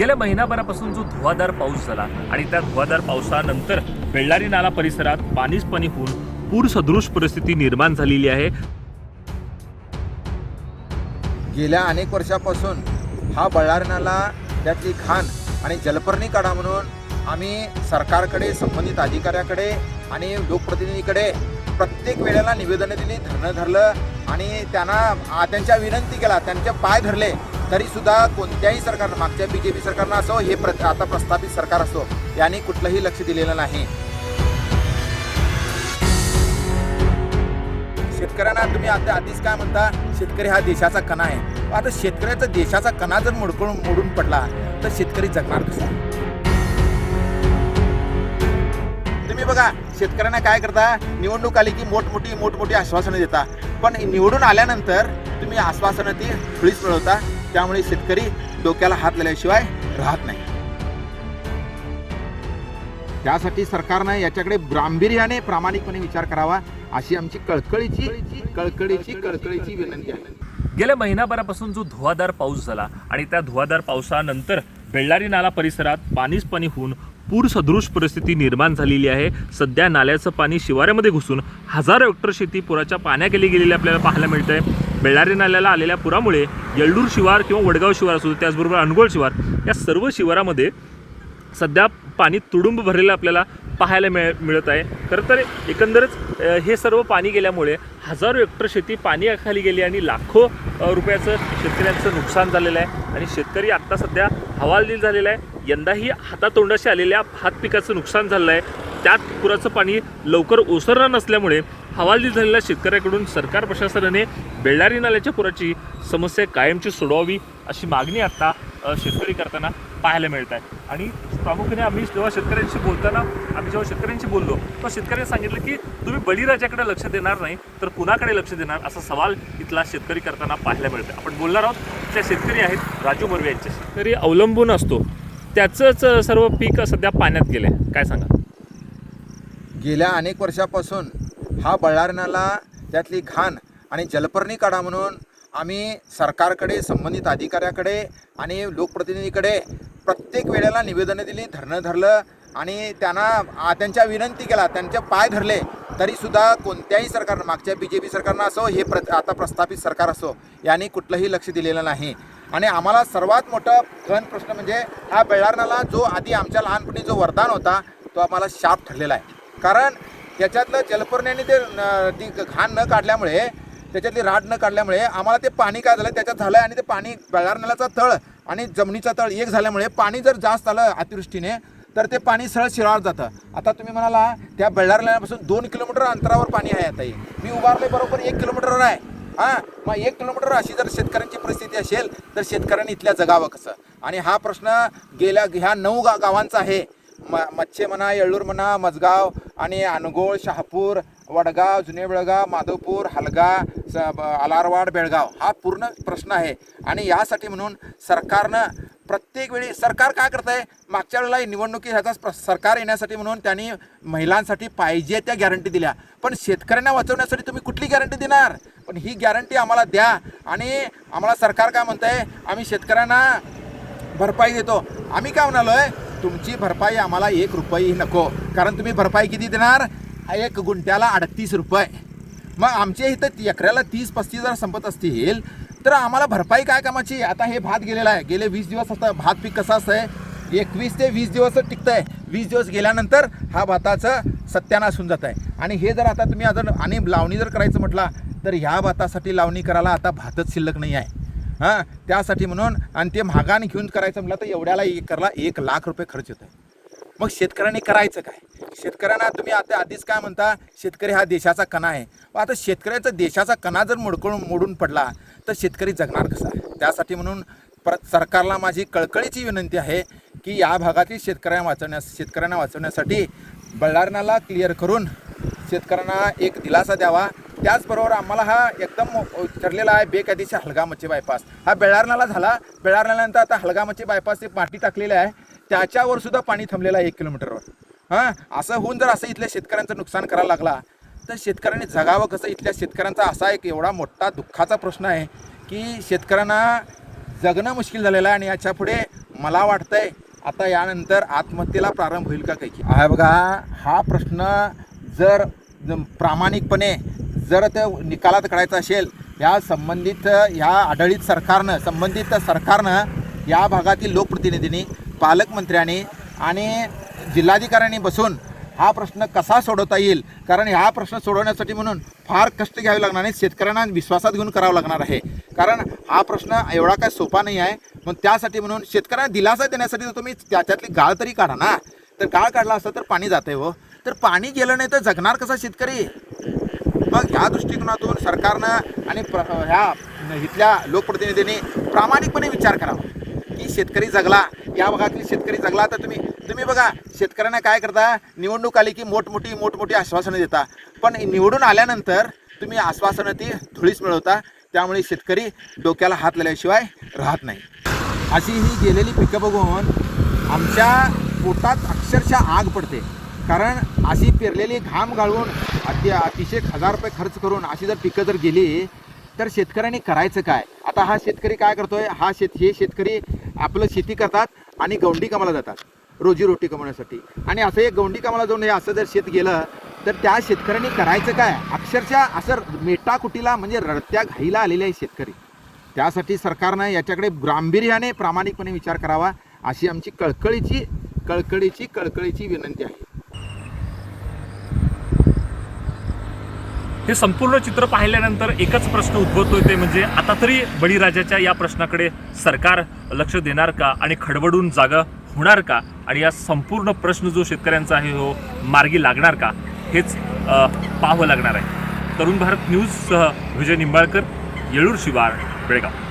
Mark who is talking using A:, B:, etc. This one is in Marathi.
A: गेल्या महिनाभरापासून जो धुवाधार पाऊस झाला आणि त्या धुवाधार पावसानंतर बेळ्ळारी नाला परिसरात पाणीच पाणी होऊन पूर सदृश परिस्थिती निर्माण झालेली आहे.
B: गेल्या अनेक वर्षापासून हा बळ्ळारी नाला त्यातली घाण आणि जलपर्णी काढा म्हणून आम्ही सरकारकडे संबंधित अधिकाऱ्याकडे आणि लोकप्रतिनिधीकडे प्रत्येक वेळेला निवेदन दिली धरणं धरलं आणि त्यांना त्यांच्या विनंती केला त्यांचे पाय धरले. तरी सुद्धा कोणत्याही सरकारनं मागच्या बी जे पी सरकारनं असो हे प्र आता प्रस्थापित सरकार असो याने कुठलंही लक्ष दिलेलं नाही. शेतकऱ्यांना तुम्ही आता आधीच काय म्हणता? शेतकरी हा देशाचा कणा आहे. आता शेतकऱ्याचा देशाचा कणा जर मोडकळून मोडून पडला तर शेतकरी जगणार कसा? तुम्ही बघा शेतकऱ्यांना काय करता? निवडणूक आली की मोठमोठी मोठमोठी आश्वासनं देता. पण निवडून आल्यानंतर तुम्ही आश्वासनं ती खुळीच मिळवता. त्यामुळे शेतकरी डोक्याला हात लावल्याशिवाय राहत नाही. त्यासाठी सरकारनं याच्याकडे गांभीर्याने प्रामाणिकपणे विचार करावा अशी आमची कळकळीची कळकळीची कळकळीची विनंती आहे.
A: गेल्या महिनाभरापासून जो धुवाधार पाऊस झाला आणि त्या धुवाधार पावसानंतर बेळ्ळारी नाला परिसरात पाणीच पाणी होऊन पूर सदृश परिस्थिती निर्माण झालेली आहे. सध्या नाल्याचं पाणी शिवाऱ्यामध्ये घुसून हजारो हेक्टर शेती पुराच्या पाण्याखाली गेलेली आपल्याला पाहायला मिळतंय. बेळारी नाल्याला आलेल्या पुरामुळे येळ्ळूर शिवार किंवा वडगाव शिवार असू दे, त्याचबरोबर अनगोळ शिवार या सर्व शिवारामध्ये सध्या पाणी तुडुंब भरलेलं आपल्याला पाहायला मिळ मिळत आहे. खरं तर एकंदरच हे सर्व पाणी गेल्यामुळे हजारो हेक्टर शेती पाण्याखाली गेली आणि लाखो रुपयाचं शेतकऱ्यांचं नुकसान झालेलं आहे. आणि शेतकरी आत्ता सध्या हवालदिल झालेला आहे. यंदाही हातातोंडाशी आलेल्या भात पिकाचं नुकसान झालं आहे. त्यात पुराचं पाणी लवकर ओसरणार नसल्यामुळे हवालदिल झालेल्या शेतकऱ्याकडून सरकार प्रशासनाने बेळ्ळारी नाल्याच्या पुराची समस्या कायमची सोडवावी अशी मागणी आता शेतकरी करताना पाहायला मिळत आहे. आणि प्रामुख्याने आम्ही जेव्हा शेतकऱ्यांशी बोलताना आम्ही जेव्हा शेतकऱ्यांशी बोललो तेव्हा शेतकऱ्यांनी सांगितलं की तुम्ही बळीराजाकडे लक्ष देणार नाही तर कुणाकडे लक्ष देणार असा सवाल इथला शेतकरी करताना पाहायला मिळतो आपण बोलणार आहोत त्या शेतकरी आहेत राजू मर्वे यांच्या शेतकरी अवलंबून असतो. त्याचंच सर्व पीक सध्या पाण्यात गेलंय. काय सांगा
B: गेल्या अनेक वर्षापासून हा बळारण्याला त्यातली घाण आणि जलपर्णी काढा म्हणून आम्ही सरकारकडे संबंधित अधिकाऱ्याकडे आणि लोकप्रतिनिधीकडे प्रत्येक वेळेला निवेदनं दिली धरणं धरलं आणि त्यांना त्यांच्या विनंती केला त्यांचे पाय धरले तरीसुद्धा कोणत्याही सरकारनं मागच्या बी जे पी सरकारनं असो हे प्र आता प्रस्थापित सरकार असो यांनी कुठलंही लक्ष दिलेलं नाही. आणि आम्हाला सर्वात मोठा घन प्रश्न म्हणजे हा बेळार जो आधी आमच्या लहानपणी जो वरदान होता तो आम्हाला शाप ठरलेला आहे. कारण त्याच्यातलं जलपर्ण्याने ते ती घाण न काढल्यामुळे त्याच्यातली राड न काढल्यामुळे आम्हाला ते पाणी काय झालं त्याच्यात झालं आणि ते पाणी बेळार तळ आणि जमिनीचा तळ एक झाल्यामुळे पाणी जर जास्त आलं अतिवृष्टीने तर ते पाणी सरळ शिरावर जातं. आता तुम्ही म्हणाला त्या बेळार दोन किलोमीटर अंतरावर पाणी आहे आता मी उभारले बरोबर एक किलोमीटरवर आहे. हां मग एक किलोमीटर अशी जर शेतकऱ्यांची परिस्थिती असेल तर शेतकऱ्यांनी इथल्या जगावं कसं? आणि हा प्रश्न गेल्या ह्या नऊ गा गावांचा आहे. म मच्छे म्हणा येळ्ळूर म्हणा मजगाव आणि अनगोळ शहापूर वडगाव जुने बेळगाव माधवपूर हलगा स ब- बेळगाव हा पूर्ण प्रश्न आहे. आणि यासाठी म्हणून सरकारनं प्रत्येक वेळी सरकार काय करत आहे मागच्या वेळेला निवडणुकी ह्याचा सरकार येण्यासाठी म्हणून त्यांनी महिलांसाठी पाहिजे त्या गॅरंटी दिल्या. पण शेतकऱ्यांना वाचवण्यासाठी तुम्ही कुठली गॅरंटी देणार? पण ही गॅरंटी आम्हाला द्या. आणि आम्हाला सरकार काय म्हणत आहे आम्ही शेतकऱ्यांना भरपाई देतो. आम्ही काय म्हणालो आहे तुमची भरपाई आम्हाला एक रुपयेही नको. कारण तुम्ही भरपाई किती देणार? एक गुंट्याला अडतीस रुपये. मग आमच्या इथं एकऱ्याला तीस पस्तीस जर संपत असतील तर आम्हाला भरपाई काय कामाची? आता हे भात गेलेला आहे. गेले वीस दिवस आता भात पीक कसं असतं आहे एकवीस ते वीस दिवस टिकतं आहे वीस दिवस गेल्यानंतर हा भाताचं सत्यानाश होऊन जात आहे आणि हे जर आता तुम्ही अजून आणि लावणी जर करायचं म्हटला तर ह्या भातासाठी लावणी करायला आता भातच शिल्लक नाही आहे. हां त्यासाठी म्हणून आणि ते महागाने घेऊन करायचं म्हटलं तर एवढ्याला एकरला एक लाख रुपये खर्च येतो आहे मग शेतकऱ्यांनी करायचं काय? शेतकऱ्यांना तुम्ही आता आधीच काय म्हणता शेतकरी हा देशाचा कणा आहे. मग आता शेतकऱ्याचा देशाचा कणा जर मोडकळून मोडून पडला तर शेतकरी जगणार कसा? त्यासाठी म्हणून परत सरकारला माझी कळकळीची विनंती आहे की या भागातील शेतकऱ्यांना वाचवण्यास शेतकऱ्यांना वाचवण्यासाठी बळारणाला क्लिअर करून शेतकऱ्यांना एक दिलासा द्यावा. त्याचबरोबर आम्हाला हा एकदम ठरलेला आहे बेकायदेशीर हलगामची बायपास हा बेळारणाला झाला. बेळारणानंतर आता हलगामची बायपास ते पाठी टाकलेली आहे. त्याच्यावर सुद्धा पाणी थांबलेलं आहे एक किलोमीटरवर. हां? असं होऊन जर असं इथल्या शेतकऱ्यांचं नुकसान करायला लागला तर शेतकऱ्यांनी जगावं कसं? इथल्या शेतकऱ्यांचा असा एक एवढा मोठा दुःखाचा प्रश्न आहे की शेतकऱ्यांना जगणं मुश्किल झालेलं आहे आणि याच्यापुढे मला वाटतंय आता यानंतर आत्महत्येला प्रारंभ होईल का काही? हा बघा हा प्रश्न जर प्रामाणिकपणे जर ते निकालात काढायचं असेल या संबंधित ह्या आढळीत सरकारनं संबंधित सरकारनं या भागातील लोकप्रतिनिधींनी पालकमंत्र्यांनी आणि जिल्हाधिकाऱ्यांनी बसून हा प्रश्न कसा सोडवता येईल? कारण हा प्रश्न सोडवण्यासाठी म्हणून फार कष्ट घ्यावे लागणार आहे शेतकऱ्यांना विश्वासात घेऊन करावं लागणार आहे. कारण हा प्रश्न एवढा काय सोपा नाही आहे. मग त्यासाठी म्हणून शेतकऱ्यांना दिलासा देण्यासाठी जर तुम्ही त्याच्यातली गाळ तरी काढा ना. तर गाळ काढला असता तर पाणी जाते हो. तर पाणी गेलं नाही तर जगणार कसा शेतकरी? मग ह्या दृष्टिकोनातून सरकारनं आणि प्र ह्या इथल्या लोकप्रतिनिधींनी प्रामाणिकपणे विचार करावा. की शेतकरी जगला या भागातील शेतकरी जगला तर तुम्ही तुम्ही बघा शेतकऱ्यांना काय करता? निवडणूक आली की मोठमोठी मोठमोठी आश्वासनं देता. पण निवडून आल्यानंतर तुम्ही आश्वासनं ती धुळीच मिळवता. त्यामुळे शेतकरी डोक्याला हात लावल्याशिवाय राहत नाही. अशी ही गेलेली पिकं बघून आमच्या पोटात अक्षरशः आग पडते. कारण अशी पेरलेली घाम गाळून अति अतिशय हजार रुपये खर्च करून अशी जर पिकं जर गेली तर शेतकऱ्यांनी करायचं काय? आता हा शेतकरी काय करतोय? हा शेत हे शेतकरी आपलं शेती करतात आणि गौंडी कामाला जातात रोजीरोटी कमवण्यासाठी. आणि असं एक गौंडी कामाला जाऊन हे असं जर शेत गेलं तर त्या शेतकऱ्यांनी करायचं काय? अक्षरशः असं मेटाकुटीला म्हणजे रडत्या घाईला आलेले आहे शेतकरी. त्यासाठी सरकारनं याच्याकडे गांभीर्याने प्रामाणिकपणे विचार करावा अशी आमची कळकळीची कळकळीची कळकळीची विनंती आहे.
A: हे संपूर्ण चित्र पाहिल्यानंतर एकच प्रश्न उद्भवतोय ते म्हणजे आता तरी बळीराजाच्या या प्रश्नाकडे सरकार लक्ष देणार का आणि खडबडून जागा होणार का? आणि या संपूर्ण प्रश्न जो शेतकऱ्यांचा आहे हो मार्गी लागणार का? हेच पाहावं लागणार आहे. तरुण भारत न्यूजसह विजय निंबाळकर येळूर शिवार बेळगाव.